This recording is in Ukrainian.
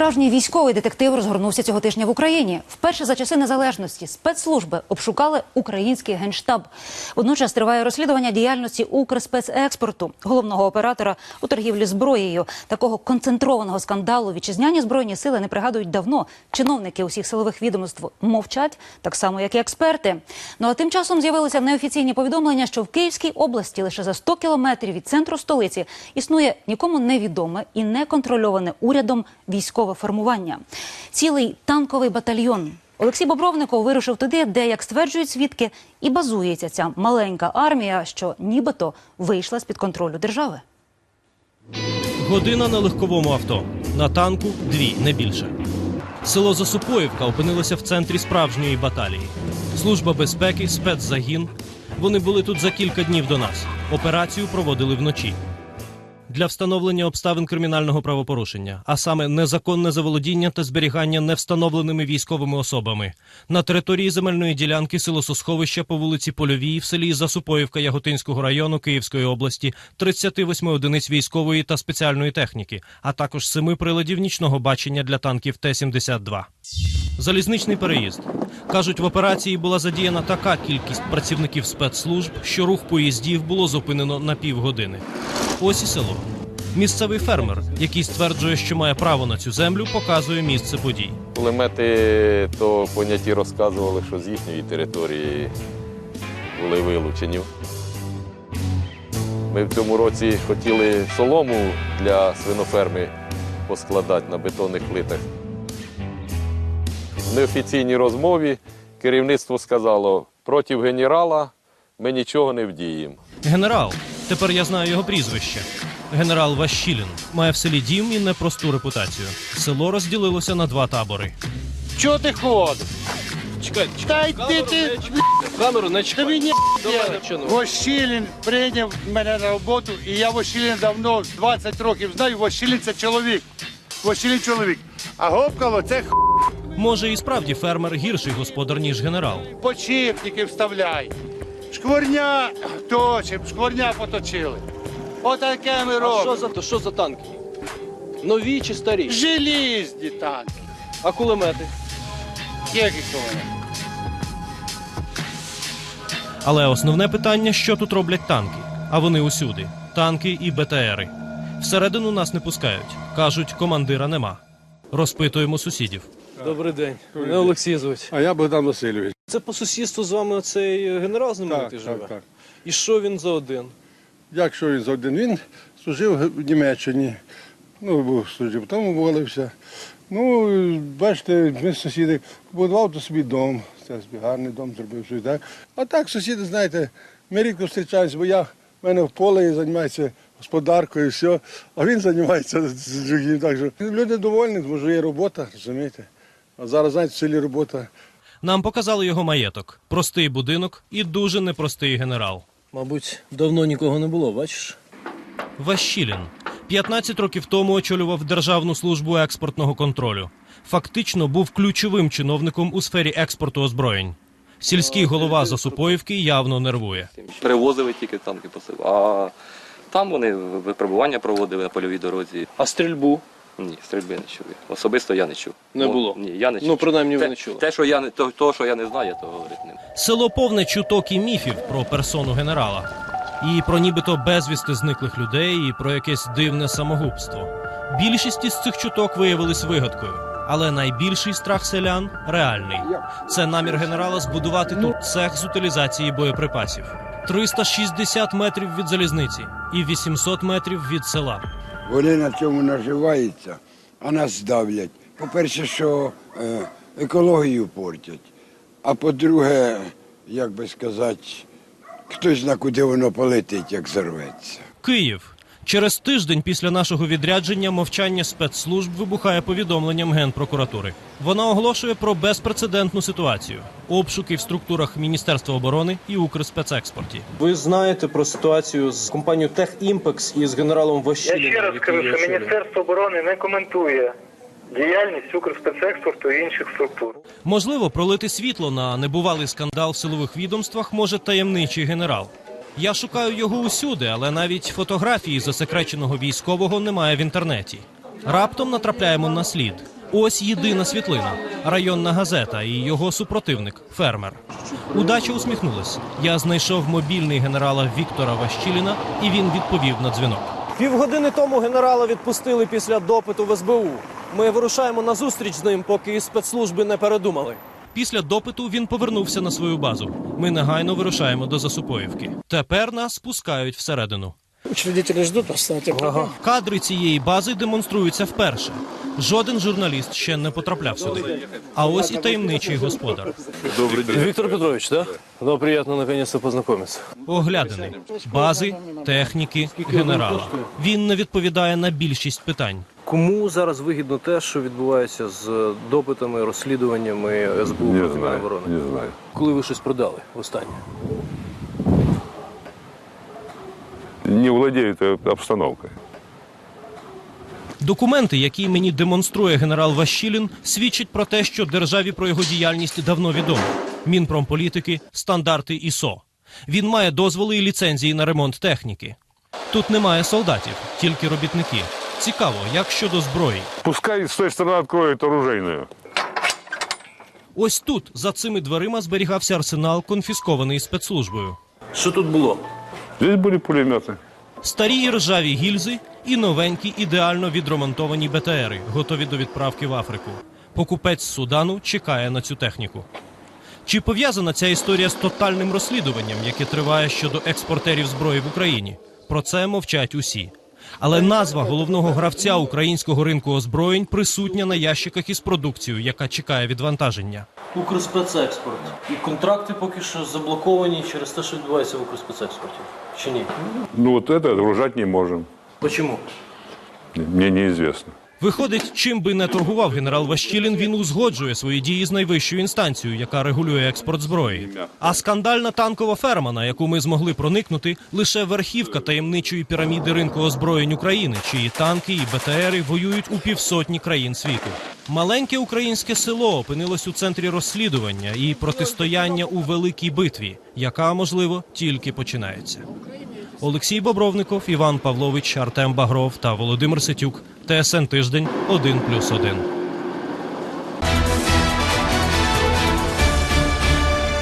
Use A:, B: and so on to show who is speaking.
A: Справжній військовий детектив розгорнувся цього тижня в Україні. Вперше за часи незалежності спецслужби обшукали український генштаб. Водночас триває розслідування діяльності Укрспецекспорту, головного оператора у торгівлі зброєю. Такого концентрованого скандалу вітчизняні збройні сили не пригадують давно. Чиновники усіх силових відомств мовчать, так само як і експерти. Ну а тим часом з'явилися неофіційні повідомлення, що в Київській області лише за 100 кілометрів від центру столиці існує нікому невідоме і не контрольоване урядом військове формування. Цілий танковий батальйон. Олексій Бобровников вирушив туди, де, як стверджують свідки, і базується ця маленька армія, що нібито вийшла з під контролю держави.
B: Година на легковому авто. На танку дві, не більше. Село Засупоївка опинилося в центрі справжньої баталії. Служба безпеки, спецзагін. Вони були тут за кілька днів до нас. Операцію проводили вночі. Для встановлення обставин кримінального правопорушення, а саме незаконне заволодіння та зберігання невстановленими військовими особами на території земельної ділянки силососховища по вулиці Польовій в селі Засупоївка Яготинського району Київської області 38 одиниць військової та спеціальної техніки, а також семи приладів нічного бачення для танків Т-72. Залізничний переїзд. Кажуть, в операції була задіяна така кількість працівників спецслужб, що рух поїздів було зупинено на півгодини. Ось і село. Місцевий фермер, який стверджує, що має право на цю землю, показує місце подій.
C: Кулемети то поняті розказували, що з їхньої території були вилучені. Ми в цьому році хотіли солому для свиноферми поскладати на бетонних плитах. В неофіційній розмові керівництво сказало, проти генерала ми нічого не вдіємо.
B: Генерал, тепер я знаю його прізвище. Генерал Ващілін має в селі дім і непросту репутацію. Село розділилося на два табори.
D: Чого ти ходиш?
B: Чекай,
D: Та йди ти,
B: камеру не
D: тобі ні. Вощілін прийняв мене на роботу, і я Вощілін давно 20 років знаю. Вощілін це чоловік. Вощілін чоловік. А Гопкало це х...
B: Може, і справді фермер гірший господар, ніж генерал.
D: почіпники вставляй. Шкворня точим, шкворня поточили. Отаке ми
E: А що
D: робимо.
E: за то? Що за танки? Нові чи старі?
D: Желізні танки.
E: А кулемети?
D: Які коли?
B: Але основне питання, що тут роблять танки. А вони усюди: танки і БТРи. Всередину нас не пускають. кажуть, командира нема. Розпитуємо сусідів.
E: Добрий день. Мене Олексій звуть.
F: А я Богдан Васильович.
E: Це по сусідству з вами цей генерал знаменитий
F: Так,
E: живе?
F: так, так.
E: І що він за один?
F: Як що він за один? Він служив в Німеччині. Ну, був служив, потім уволився. Ну, бачите, ми сусіди побудував до собі дом. Це собі гарний дом зробив щось, так. А так, сусіди, знаєте, ми рідко зустрічаємося, бо я в мене в полі займаюся господаркою, і все, а він займається з другим. Так що люди довольні, тому що є робота, розумієте. А зараз, знаєте, в селі робота.
B: Нам показали його маєток, простий будинок і дуже непростий генерал.
E: Мабуть, давно нікого не було, бачиш?
B: Ващілін 15 років тому очолював Державну службу експортного контролю. Фактично був ключовим чиновником у сфері експорту озброєнь. Сільський голова Засупоївки явно нервує.
G: Привозили тільки танки посилали. А там вони випробування проводили на польовій дорозі.
E: А стрільбу?
G: Ні, стрільби не чули. Особисто я не чув.
E: Не було?
G: Ні, я не чув.
E: Ну, принаймні, ви
G: те,
E: не чули.
G: Те, що я не то, то, що я не знаю, я того говорити не.
B: Село повне чуток і міфів про персону генерала, і про нібито безвісти зниклих людей, і про якесь дивне самогубство. Більшість із цих чуток виявились вигадкою, але найбільший страх селян реальний. Це намір генерала збудувати тут цех з утилізації боєприпасів. 360 метрів від залізниці і 800 метрів від села.
H: Вони на цьому наживаються, а нас давлять. По-перше, що е, екологію портять. А по-друге, як би сказати, хтось зна, куди воно полетить, як зарветься.
B: Київ. Через тиждень після нашого відрядження мовчання спецслужб вибухає повідомленням Генпрокуратури. Вона оголошує про безпрецедентну ситуацію: обшуки в структурах Міністерства оборони і Укрспецекспорті.
E: Ви знаєте про ситуацію з компанією Техімпекс і з генералом
I: Я ще раз скажу, що? Міністерство оборони не коментує діяльність Укрспецекспорту і інших структур.
B: Можливо, пролити світло на небувалий скандал в силових відомствах може таємничий генерал. Я шукаю його усюди, але навіть фотографії засекреченого військового немає в інтернеті. Раптом натрапляємо на слід. Ось єдина світлина, районна газета і його супротивник фермер. Удача усміхнулась. Я знайшов мобільний генерала Віктора Ващіліна, і він відповів на дзвінок.
E: Півгодини тому генерала відпустили після допиту в СБУ. Ми вирушаємо на зустріч з ним, поки спецслужби не передумали.
B: Після допиту він повернувся на свою базу. Ми негайно вирушаємо до Засупоївки. Тепер нас пускають всередину.
J: Учредители ждут, поставьте программу.
B: Кадри цієї бази демонструються вперше. Жоден журналіст ще не потрапляв сюди. А ось і таємничий господар.
E: Добрий Віктор Петрович, да? Ну, приємно наконец-то познайомитися.
B: Оглядини бази, техніки, генерала. Він не відповідає на більшість питань.
E: Кому зараз вигідно те, що відбувається з допитами, розслідуваннями СБУ
C: Не
E: проти
C: знаю,
E: Міноборони?
C: не знаю.
E: Коли ви щось продали останнє?
C: Не владеют обстановкой.
B: Документи, які мені демонструє генерал Ващілін, свідчать про те, що державі про його діяльність давно відомо. Мінпромполітики, стандарти ІСО. Він має дозволи і ліцензії на ремонт техніки. Тут немає солдатів, тільки робітники. Цікаво, як щодо зброї.
C: Пускай с той стороны откроют оружейную.
B: Ось тут, за цими дверима, зберігався арсенал, конфіскований спецслужбою.
E: Що тут було?
C: Здесь были пулеметы.
B: Старі і ржаві гільзи і новенькі ідеально відремонтовані БТРи, готові до відправки в Африку. Покупець з Судану чекає на цю техніку. Чи пов'язана ця історія з тотальним розслідуванням, яке триває щодо експортерів зброї в Україні? Про це мовчать усі. Але назва головного гравця українського ринку озброєнь присутня на ящиках із продукцією, яка чекає відвантаження.
E: Укрспецекспорт. І контракти поки що заблоковані через те, що відбувається в Укрспецекспорті. Чи ні?
C: Ну от це дружати не можемо.
E: Почому?
C: Мені неизвестно.
B: Виходить, чим би не торгував генерал Ващілін, він узгоджує свої дії з найвищою інстанцією, яка регулює експорт зброї. А скандальна танкова ферма, на яку ми змогли проникнути, лише верхівка таємничої піраміди ринку озброєнь України, чиї танки і БТРи воюють у півсотні країн світу. Маленьке українське село опинилось у центрі розслідування і протистояння у великій битві, яка можливо тільки починається. Олексій Бобровников, Іван Павлович, Артем Багров та Володимир Сетюк. ТСН тиждень 1+,1.